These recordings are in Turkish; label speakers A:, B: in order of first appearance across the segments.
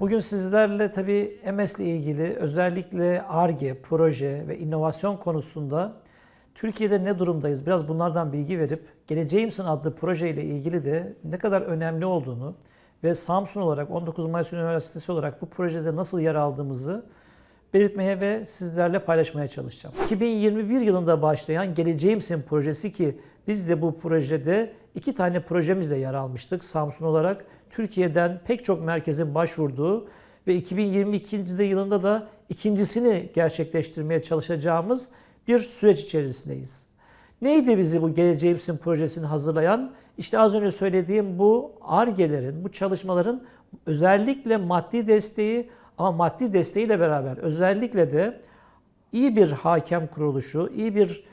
A: Bugün sizlerle tabii MS ile ilgili özellikle ARGE, proje ve inovasyon konusunda Türkiye'de ne durumdayız? Biraz bunlardan bilgi verip Geleceğimsin adlı proje ile ilgili de ne kadar önemli olduğunu ve Samsun olarak 19 Mayıs Üniversitesi olarak bu projede nasıl yer aldığımızı belirtmeye ve sizlerle paylaşmaya çalışacağım. 2021 yılında başlayan Geleceğimsin projesi ki biz de bu projede iki tane projemizle yer almıştık Samsun olarak. Türkiye'den pek çok merkezin başvurduğu ve 2022. yılında da ikincisini gerçekleştirmeye çalışacağımız bir süreç içerisindeyiz. Neydi bizi bu Geleceğimsin projesini hazırlayan? İşte az önce söylediğim bu ARGE'lerin, bu çalışmaların özellikle maddi desteği ama maddi desteğiyle beraber özellikle de iyi bir hakem kuruluşu, iyi bir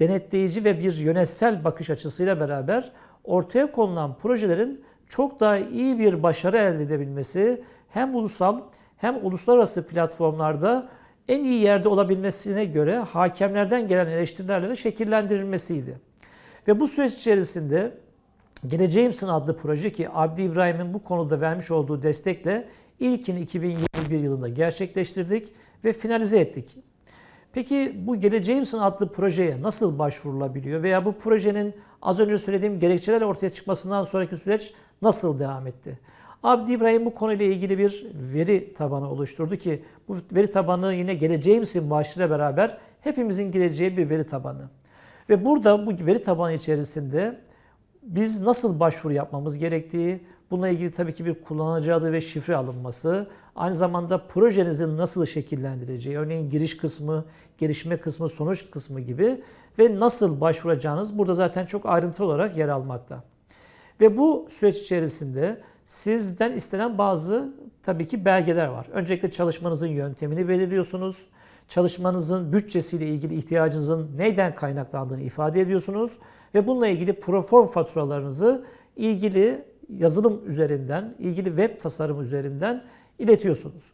A: denetleyici ve bir yönetsel bakış açısıyla beraber ortaya konulan projelerin çok daha iyi bir başarı elde edebilmesi hem ulusal hem uluslararası platformlarda en iyi yerde olabilmesine göre hakemlerden gelen eleştirilerle de şekillendirilmesiydi. Ve bu süreç içerisinde Geleceğimsin adlı proje ki Abdi İbrahim'in bu konuda vermiş olduğu destekle ilkini 2021 yılında gerçekleştirdik ve finalize ettik. Peki bu Geleceğimsin adlı projeye nasıl başvurulabiliyor veya bu projenin az önce söylediğim gerekçeler ortaya çıkmasından sonraki süreç nasıl devam etti? Abdi İbrahim bu konuyla ilgili bir veri tabanı oluşturdu ki bu veri tabanı yine Geleceğimsin başlığıyla beraber hepimizin gireceği bir veri tabanı. Ve burada bu veri tabanı içerisinde biz nasıl başvuru yapmamız gerektiği, bununla ilgili tabii ki bir kullanıcı adı ve şifre alınması, aynı zamanda projenizin nasıl şekillendireceği, örneğin giriş kısmı, gelişme kısmı, sonuç kısmı gibi ve nasıl başvuracağınız burada zaten çok ayrıntılı olarak yer almakta. Ve bu süreç içerisinde sizden istenen bazı tabii ki belgeler var. Öncelikle çalışmanızın yöntemini belirliyorsunuz. Çalışmanızın bütçesiyle ilgili ihtiyacınızın neyden kaynaklandığını ifade ediyorsunuz ve bununla ilgili proform faturalarınızı ilgili yazılım üzerinden, ilgili web tasarım üzerinden iletiyorsunuz.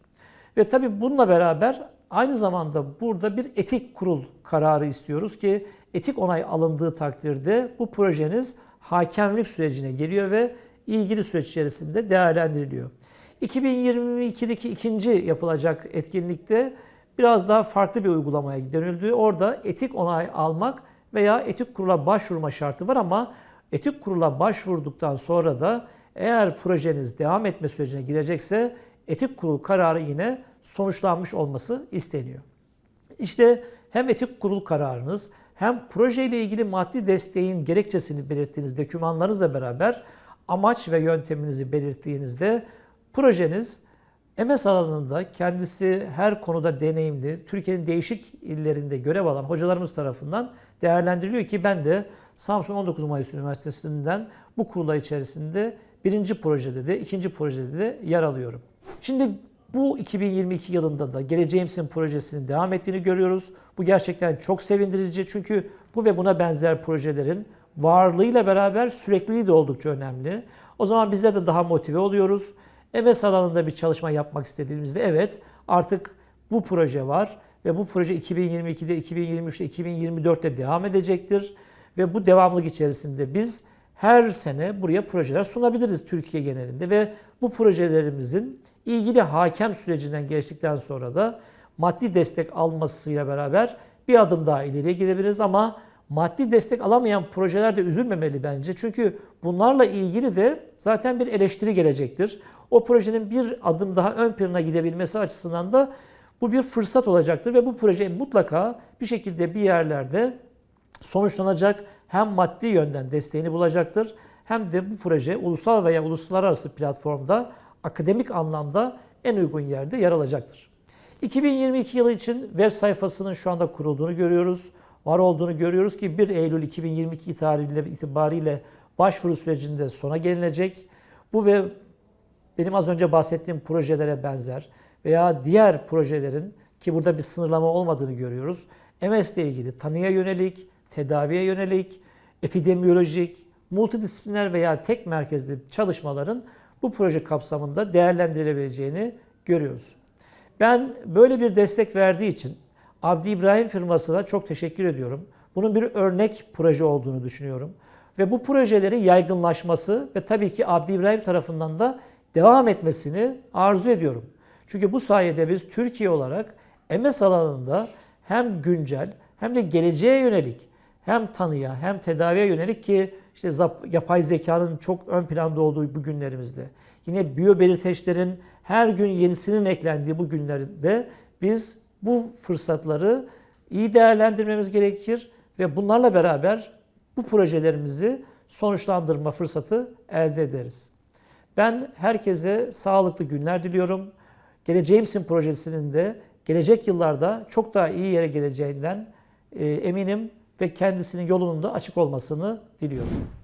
A: Ve tabii bununla beraber aynı zamanda burada bir etik kurul kararı istiyoruz ki etik onay alındığı takdirde bu projeniz hakemlik sürecine geliyor ve ilgili süreç içerisinde değerlendiriliyor. 2022'deki ikinci yapılacak etkinlikte biraz daha farklı bir uygulamaya dönüldü. Orada etik onay almak veya etik kurula başvurma şartı var ama etik kurula başvurduktan sonra da eğer projeniz devam etme sürecine girecekse etik kurul kararı yine sonuçlanmış olması isteniyor. İşte hem etik kurul kararınız hem projeyle ilgili maddi desteğin gerekçesini belirttiğiniz dokümanlarınızla beraber amaç ve yönteminizi belirttiğinizde projeniz MS alanında kendisi her konuda deneyimli, Türkiye'nin değişik illerinde görev alan hocalarımız tarafından değerlendiriliyor ki ben de Samsun 19 Mayıs Üniversitesi'nden bu kurula içerisinde birinci projede de ikinci projede de yer alıyorum. Şimdi bu 2022 yılında da Geleceğimsin projesinin devam ettiğini görüyoruz. Bu gerçekten çok sevindirici çünkü bu ve buna benzer projelerin varlığıyla beraber sürekliliği de oldukça önemli. O zaman bizler de daha motive oluyoruz. MS alanında bir çalışma yapmak istediğimizde evet artık bu proje var ve bu proje 2022'de, 2023'te, 2024'te devam edecektir. Ve bu devamlık içerisinde biz her sene buraya projeler sunabiliriz Türkiye genelinde ve bu projelerimizin ilgili hakem sürecinden geçtikten sonra da maddi destek almasıyla beraber bir adım daha ileriye gidebiliriz ama maddi destek alamayan projeler de üzülmemeli bence. Çünkü bunlarla ilgili de zaten bir eleştiri gelecektir. O projenin bir adım daha ön plana gidebilmesi açısından da bu bir fırsat olacaktır ve bu proje mutlaka bir şekilde bir yerlerde sonuçlanacak hem maddi yönden desteğini bulacaktır hem de bu proje ulusal veya uluslararası platformda akademik anlamda en uygun yerde yer alacaktır. 2022 yılı için web sayfasının şu anda kurulduğunu görüyoruz. Var olduğunu görüyoruz ki 1 Eylül 2022 tarihiyle itibariyle başvuru sürecinde sona gelinecek. Bu ve benim az önce bahsettiğim projelere benzer veya diğer projelerin ki burada bir sınırlama olmadığını görüyoruz. MS ile ilgili tanıya yönelik, tedaviye yönelik, epidemiyolojik, multidisipliner veya tek merkezli çalışmaların bu proje kapsamında değerlendirilebileceğini görüyoruz. Ben böyle bir destek verdiği için Abdi İbrahim firmasına çok teşekkür ediyorum. Bunun bir örnek proje olduğunu düşünüyorum. Ve bu projelerin yaygınlaşması ve tabii ki Abdi İbrahim tarafından da devam etmesini arzu ediyorum. Çünkü bu sayede biz Türkiye olarak MS alanında hem güncel hem de geleceğe yönelik hem tanıya hem tedaviye yönelik ki işte yapay zekanın çok ön planda olduğu bu günlerimizde. Yine biyobelirteçlerin her gün yenisinin eklendiği bu günlerde biz bu fırsatları iyi değerlendirmemiz gerekir ve bunlarla beraber bu projelerimizi sonuçlandırma fırsatı elde ederiz. Ben herkese sağlıklı günler diliyorum. Geleceğimsin projesinin de gelecek yıllarda çok daha iyi yere geleceğinden e, eminim ve kendisinin yolunun da açık olmasını diliyorum.